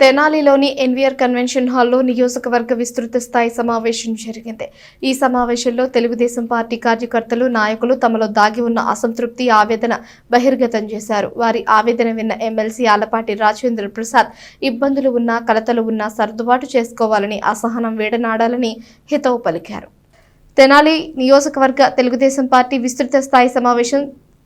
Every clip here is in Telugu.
తెనాలిలోని ఎన్వీఆర్ కన్వెన్షన్ హాల్లో నియోజకవర్గ విస్తృత స్థాయి సమావేశం జరిగింది. ఈ సమావేశంలో తెలుగుదేశం పార్టీ కార్యకర్తలు నాయకులు తమలో దాగి ఉన్న అసంతృప్తి ఆవేదన బహిర్గతం చేశారు. వారి ఆవేదన విన్న ఎమ్మెల్సీ ఆలపాటి రాజేంద్ర ప్రసాద్ ఇబ్బందులు ఉన్నా కలతలు ఉన్నా సర్దుబాటు చేసుకోవాలని అసహనం వేడనాడాలని హితవు పలికారు. తెనాలి నియోజకవర్గ తెలుగుదేశం పార్టీ విస్తృత స్థాయి సమావేశం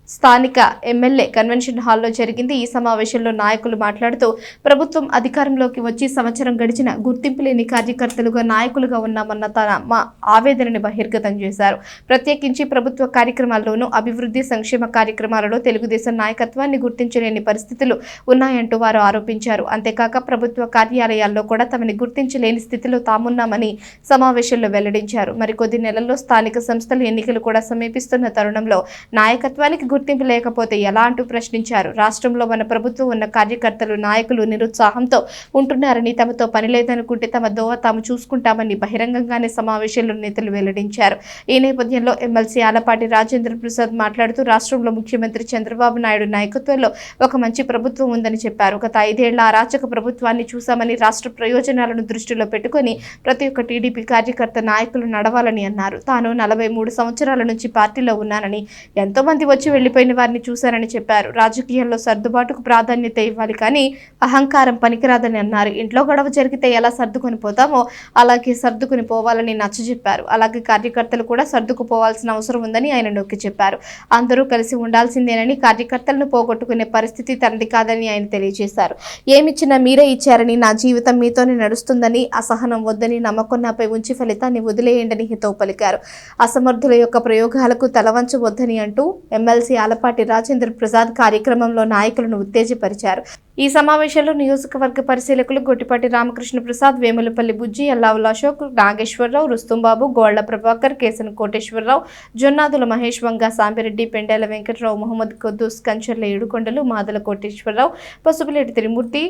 స్థానిక ఎమ్మెల్యే కన్వెన్షన్ హాల్లో జరిగింది. ఈ సమావేశంలో నాయకులు మాట్లాడుతూ ప్రభుత్వం అధికారంలోకి వచ్చి సంవత్సరం గడిచిన గుర్తింపు లేని కార్యకర్తలుగా నాయకులుగా ఉన్నామన్న తన మా ఆవేదనని బహిర్గతం చేశారు. ప్రత్యేకించి ప్రభుత్వ కార్యక్రమాల్లోనూ అభివృద్ధి సంక్షేమ కార్యక్రమాలలో తెలుగుదేశం నాయకత్వాన్ని గుర్తించలేని పరిస్థితులు ఉన్నాయంటూ వారు ఆరోపించారు. అంతేకాక ప్రభుత్వ కార్యాలయాల్లో కూడా తమని గుర్తించలేని స్థితిలో తామున్నామని సమావేశంలో వెల్లడించారు. మరికొద్ది నెలల్లో స్థానిక సంస్థల ఎన్నికలు కూడా సమీపిస్తున్న తరుణంలో నాయకత్వానికి గుర్తింపు లేకపోతే ఎలా అంటూ ప్రశ్నించారు. రాష్ట్రంలో మన ప్రభుత్వం ఉన్న కార్యకర్తలు నాయకులు నిరుత్సాహంతో ఉంటున్నారని తమతో పని లేదనుకుంటే తమ దోవ తాము చూసుకుంటామని బహిరంగంగానే సమావేశంలో నేతలు వెల్లడించారు. ఈ నేపథ్యంలో ఎమ్మెల్సీ ఆలపాటి రాజేంద్ర ప్రసాద్ మాట్లాడుతూ రాష్ట్రంలో ముఖ్యమంత్రి చంద్రబాబు నాయుడు నాయకత్వంలో ఒక మంచి ప్రభుత్వం ఉందని చెప్పారు. గత ఐదేళ్ళ అరాచక ప్రభుత్వాన్ని చూశామని రాష్ట్ర ప్రయోజనాలను దృష్టిలో పెట్టుకొని ప్రతి ఒక్క టీడీపీ కార్యకర్త నాయకులు నడవాలని అన్నారు. తాను నలభై మూడు సంవత్సరాల నుంచి పార్టీలో ఉన్నానని ఎంతో మంది వచ్చి వెళ్ళిపోయిన వారిని చూశారని చెప్పారు. రాజకీయాల్లో సర్దుబాటుకు ప్రాధాన్యత ఇవ్వాలి కానీ అహంకారం పనికిరాదని అన్నారు. ఇంట్లో గొడవ జరిగితే ఎలా సర్దుకొని పోతామో అలాగే సర్దుకుని పోవాలని నచ్చజెప్పారు అలాగే కార్యకర్తలు కూడా సర్దుకుపోవాల్సిన అవసరం ఉందని ఆయన నొక్కి చెప్పారు. అందరూ కలిసి ఉండాల్సిందేనని కార్యకర్తలను పోగొట్టుకునే పరిస్థితి తనది కాదని ఆయన తెలియజేశారు. ఏమిచ్చినా మీరే ఇచ్చారని నా జీవితం మీతోనే నడుస్తుందని అసహనం వద్దని నమ్మకం నాపై ఉంచి ఫలితాన్ని వదిలేయండని హితవు పలికారు. అసమర్థుల యొక్క ప్రయోగాలకు తలవంచవద్దని అంటూ ఎమ్మెల్సీ ఆలపాటి రాజేంద్ర ప్రసాద్ కార్యక్రమంలో నాయకులను ఉత్తేజపరిచారు. ఈ సమావేశంలో నియోజకవర్గ పరిశీలకులు గొట్టిపాటి రామకృష్ణ ప్రసాద్ వేములపల్లి బుజ్జి ఎల్లావుల అశోక్ నాగేశ్వరరావు రుస్తుంబాబు గోళ్ళ ప్రభాకర్ కేసన కోటేశ్వరరావు జొన్నాదుల మహేష్ వంగ సాంబిరెడ్డి పెండేల వెంకట్రావు మహమ్మద్ కొద్దూస్ కంచర్ల ఏడుకొండలు మాదల కోటేశ్వరరావు పసుపులేటి తిరుమూర్తి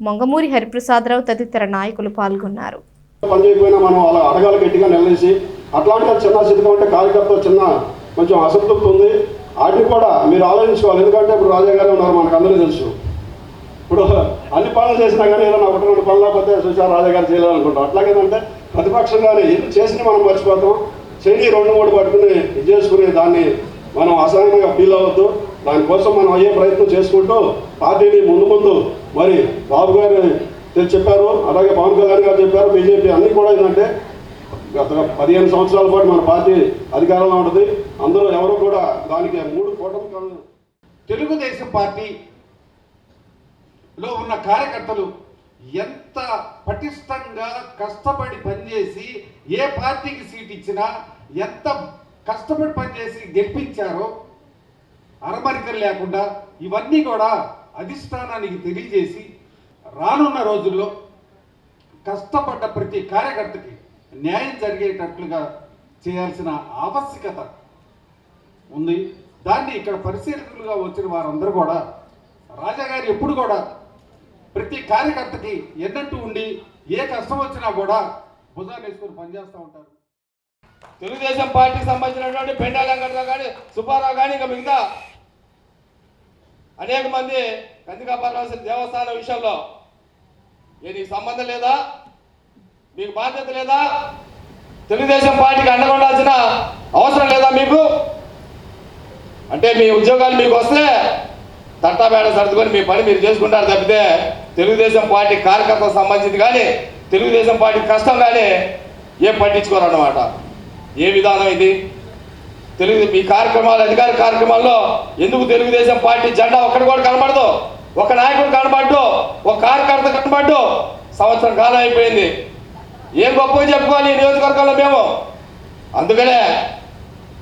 మొంగమూరి హరిప్రసాదరావు తదితర నాయకులు పాల్గొన్నారు. అట్లాంటి చిన్న స్థితిగా ఉంటే చిన్న కొంచెం అసంతృప్తి ఉంది. వాటిని కూడా మీరు ఆలోచించుకోవాలి. ఎందుకంటే ఇప్పుడు రాజా గారే ఉన్నారు మనకు అందరూ తెలుసు. ఇప్పుడు అన్ని పనులు చేసినా కానీ ఏదైనా ఒకటి రెండు పనులు లేకపోతే సుశాల్ రాజా గారు చేయాలనుకుంటాం అట్లాగేదంటే ప్రతిపక్షంగానే ఎన్ని చేసిన మనం మర్చిపోతాం. చెయ్యి రెండు మూడు పట్టుకుని ఇది చేసుకుని దాన్ని మనం అసహనంగా ఫీల్ అవ్వద్దు. దానికోసం మనం అయ్యే ప్రయత్నం చేసుకుంటూ పార్టీని ముందు ముందు మరి బాబు గారు చెప్పారు అలాగే పవన్ కళ్యాణ్ గారు చెప్పారు బీజేపీ అన్నీ కూడా ఏంటంటే గత పదిహేను సంవత్సరాల పాటు మన పార్టీ అధికారంలో ఉంటుంది. అందరూ ఎవరు కూడా దానికి మూడు కోటలు కళ్ళు తెలుగుదేశం పార్టీలో ఉన్న కార్యకర్తలు ఎంత పటిష్టంగా కష్టపడి పనిచేసి ఏ పార్టీకి సీట్ ఇచ్చినా ఎంత కష్టపడి పనిచేసి గెలిపించారో అరమరికలు లేకుండా ఇవన్నీ కూడా అధిష్టానానికి తెలియజేసి రానున్న రోజుల్లో కష్టపడ్డ ప్రతి కార్యకర్తకి న్యాయం జరిగేటట్లుగా చేయాల్సిన ఆవశ్యకత ఉంది. దాన్ని ఇక్కడ పరిశీలకులుగా వచ్చిన వారందరూ కూడా రాజాగారి ఎప్పుడు కూడా ప్రతి కార్యకర్తకి ఎన్నట్టు ఉండి ఏ కష్టం వచ్చినా కూడా భుజాన్ని వేసుకొని పనిచేస్తూ ఉంటారు. తెలుగుదేశం పార్టీకి సంబంధించినటువంటి పెండా వెంకటరావు కానీ సుబ్బారావు కానీ ఇంకా మిగతా అనేక మంది కందికాపరావాల్సిన దేవస్థానం విషయంలో ఏ నీకు సంబంధం లేదా? మీకు బాధ్యత లేదా? తెలుగుదేశం పార్టీకి అండగొండాల్సిన అవసరం లేదా మీకు? అంటే మీ ఉద్యోగాలు మీకు వస్తే తట్టాబేడ సర్దుకొని మీ పని మీరు చేసుకుంటారు తప్పితే తెలుగుదేశం పార్టీ కార్యకర్తలకు సంబంధించి కానీ తెలుగుదేశం పార్టీ కష్టం కానీ ఏం పట్టించుకోరు అన్నమాట. ఏ విధానం ఇది? తెలుగు మీ కార్యక్రమాలు అధికార కార్యక్రమాల్లో ఎందుకు తెలుగుదేశం పార్టీ జెండా ఒక్కటి కూడా కనబడదు? ఒక నాయకుడు కనబడ్డు ఒక కార్యకర్త కనబడ్డు సంవత్సరం కాలం అయిపోయింది. ఏం గొప్పగా చెప్పుకోవాలి ఈ నియోజకవర్గంలో మేము? అందుకనే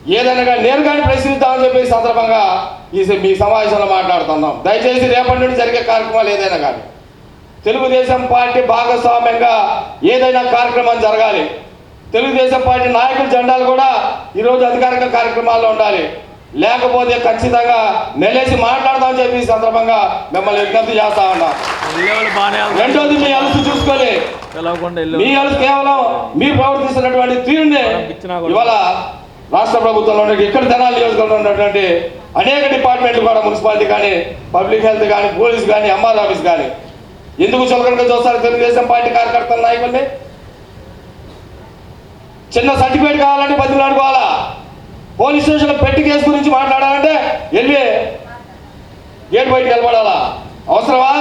ఏదైనా కానీ నేను కానీ ప్రశ్నిద్దామని చెప్పి సందర్భంగా ఈ స- మీ సమావేశంలో మాట్లాడుతున్నాం. దయచేసి రేపటి నుండి జరిగే కార్యక్రమాలు ఏదైనా కానీ. తెలుగుదేశం పార్టీ భాగస్వామ్యంగా ఏదైనా కార్యక్రమం జరగాలి. తెలుగుదేశం పార్టీ నాయకుల జెండాలు కూడా ఈరోజు అధికారిక కార్యక్రమాల్లో ఉండాలి. లేకపోతే ఖచ్చితంగా నెలేసి మాట్లాడదామని చెప్పి ఈ సందర్భంగా మిమ్మల్ని విజ్ఞప్తి చేస్తా ఉన్నా. రెండోది మీ అలసి చూసుకొని మీ అలసి కేవలం మీరు ప్రవర్తిస్తున్నటువంటి తీరుని. ఇవాళ రాష్ట్ర ప్రభుత్వంలో ఇక్కడ తెనాలి నియోజకవర్గంలో ఉన్నటువంటి అనేక డిపార్ట్మెంట్లు కూడా మున్సిపాలిటీ కానీ పబ్లిక్ హెల్త్ కానీ పోలీస్ కానీ ఎంఆర్ ఆఫీస్ కానీ. ఎందుకు చులకనగా చూస్తారు? తెలుగుదేశం పార్టీ కార్యకర్తల నాయకుల్ని. చిన్న సర్టిఫికేట్ కావాలంటే బతిలాడుకోవాలా పోలీస్ స్టేషన్లో పెట్టి కేసు గురించి మాట్లాడాలంటే వెళ్ళి గేట్ బయట నిలబడాలా అవసరమా?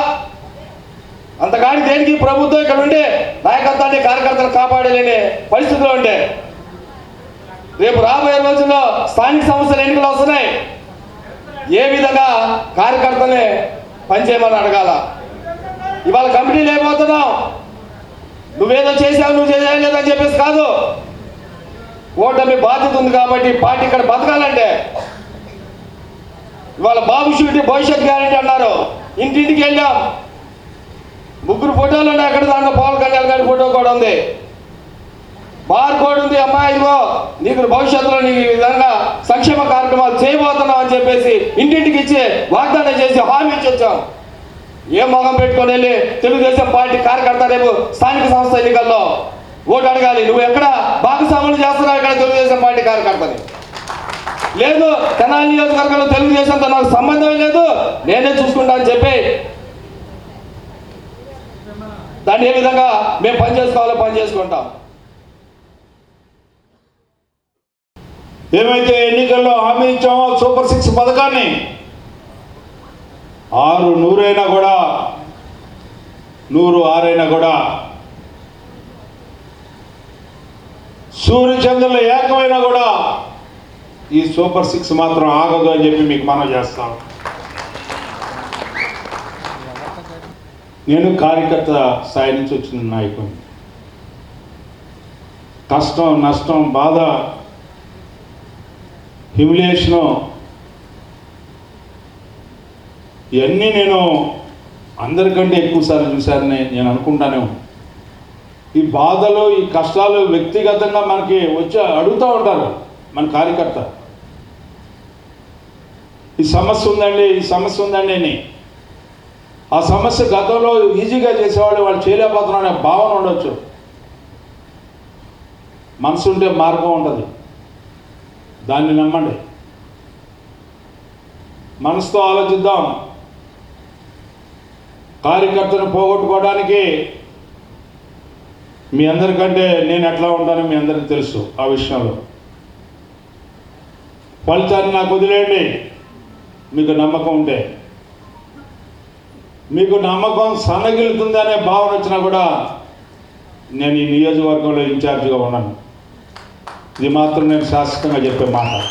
అంతకాడి దేనికి ప్రభుత్వం ఇక్కడ ఉండి నాయకత్వాన్ని కార్యకర్తలు కాపాడలేని పరిస్థితిలో ఉండే రేపు రాబోయే రోజుల్లో స్థానిక సంస్థలు ఎన్నికలు వస్తున్నాయి. ఏ విధంగా కార్యకర్తల్ని పనిచేయమని అడగాల? ఇవాళ కమిటీ లేకపోతున్నాం. నువ్వేదో చేసావు నువ్వు చేయలేదని చెప్పేసి కాదు. ఓటమి బాధ్యత ఉంది కాబట్టి పార్టీ ఇక్కడ బతకాలంటే ఇవాళ బాబు షూరిటీ భవిష్యత్ గ్యారంటీ అన్నారు. ఇంటింటికి వెళ్ళాం. ముగ్గురు ఫోటోలు ఉన్నాయి. అక్కడ దాంట్లో పవన్ కళ్యాణ్ గారి ఫోటో కూడా ఉంది. బార్ కోడ్ ఉంది. అమ్మా ఇదిగో నీకు భవిష్యత్తులో నీకు విధంగా సంక్షేమ కార్యక్రమాలు చేయబోతున్నాం అని చెప్పేసి ఇంటింటికి ఇచ్చి వాగ్దానం చేసి హామీ ఇచ్చి వచ్చాం ఏ మొహం పెట్టుకొని వెళ్ళి తెలుగుదేశం పార్టీ కార్యకర్త రేపు స్థానిక సంస్థ ఎన్నికల్లో ఓటు అడగాలి. నువ్వు ఎక్కడ భాగస్వాములు చేస్తున్నావు? ఇక్కడ తెలుగుదేశం పార్టీ కార్యకర్తని? లేదు తెనాలి నియోజకవర్గంలో తెలుగుదేశంతో నాకు సంబంధం లేదు. నేనే చూసుకుంటా అని చెప్పి దాన్ని ఏ విధంగా మేము పని చేసుకోవాలో పని చేసుకుంటాం. ఏమైతే ఎన్నికల్లో హామీ ఇచ్చామో సూపర్ సిక్స్ పథకాన్ని ఆరు నూరైనా కూడా నూరు ఆరైనా కూడా సూర్యచంద్రులు ఏకమైనా కూడా ఈ సూపర్ సిక్స్ మాత్రం ఆగదు అని చెప్పి మీకు మనం చేస్తాం నేను కార్యకర్త స్థాయి నుంచి వచ్చిన నాయకుని కష్టం నష్టం బాధ హ్యూమిలియేషను ఇవన్నీ నేను అందరికంటే ఎక్కువసార్లు చూశానని నేను అనుకుంటానే ఉన్నాను. ఈ బాధలు ఈ కష్టాలు వ్యక్తిగతంగా మనకి వచ్చి అడుగుతూ ఉంటారు మన కార్యకర్త. ఈ సమస్య ఉందండి ఈ సమస్య ఉందండి అని. ఆ సమస్య గతంలో ఈజీగా చేసేవాళ్ళు వాళ్ళు చేయలేకపోతున్నారు అనే భావన ఉండొచ్చు. మనసు ఉంటే మార్గం ఉంటుంది. దాన్ని నమ్మండి. మనసుతో ఆలోచిద్దాం. కార్యకర్తను పోగొట్టుకోవడానికి మీ అందరికంటే నేను ఎట్లా ఉంటానో మీ అందరికీ తెలుసు ఆ విషయంలో. ఫలితాన్ని నాకు వదిలేయండి. మీకు నమ్మకం ఉంటే. మీకు నమ్మకం సన్నగిలుతుంది అనే భావన వచ్చినా కూడా నేను ఈ నియోజకవర్గంలో ఇన్ఛార్జిగా ఉన్నాను. ఇది మాత్రం నేను శాశ్వతంగా చెప్పే మాట.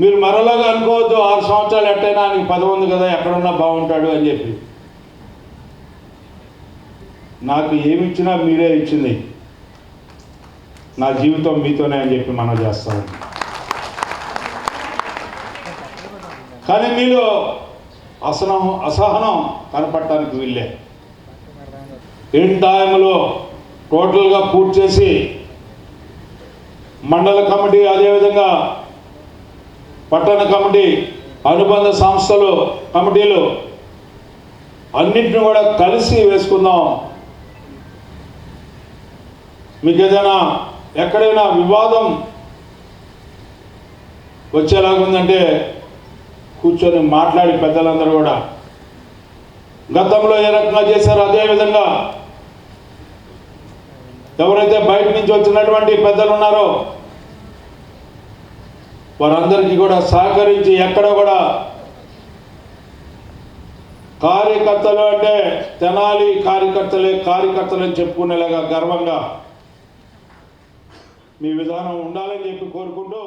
మీరు మరలాగా అనుకోవద్దు ఆరు సంవత్సరాలు ఎట్టయినా ఆయనకి పదవి ఉంది కదా ఎక్కడున్నా బాగుంటాడు అని చెప్పి. నాకు ఏమి ఇచ్చినా మీరే ఇచ్చింది. నా జీవితం మీతోనే అని చెప్పి మనం చేస్తాం కానీ మీలో అసహనం అసహనం కనపడటానికి వీళ్ళే ఇన్ టైంలో టోటల్గా పూర్తి చేసి మండల కమిటీ అదేవిధంగా పట్టణ కమిటీ అనుబంధ సంస్థలు కమిటీలు అన్నింటిని కూడా కలిసి వేసుకుందాం. మీకు ఏదైనా ఎక్కడైనా వివాదం వచ్చేలాగుందంటే కూర్చొని మాట్లాడి పెద్దలందరూ కూడా. గతంలో ఏ రకంగా చేశారో అదే విధంగా ఎవరైతే బయట నుంచి వచ్చినటువంటి పెద్దలు ఉన్నారో వారందరికీ కూడా సహకరించి ఎక్కడ కూడా కార్యకర్తలు అంటే తెనాలి కార్యకర్తలే కార్యకర్తలు చెప్పుకునేలాగా గర్వంగా మీ విధానం ఉండాలని చెప్పి కోరుకుంటూ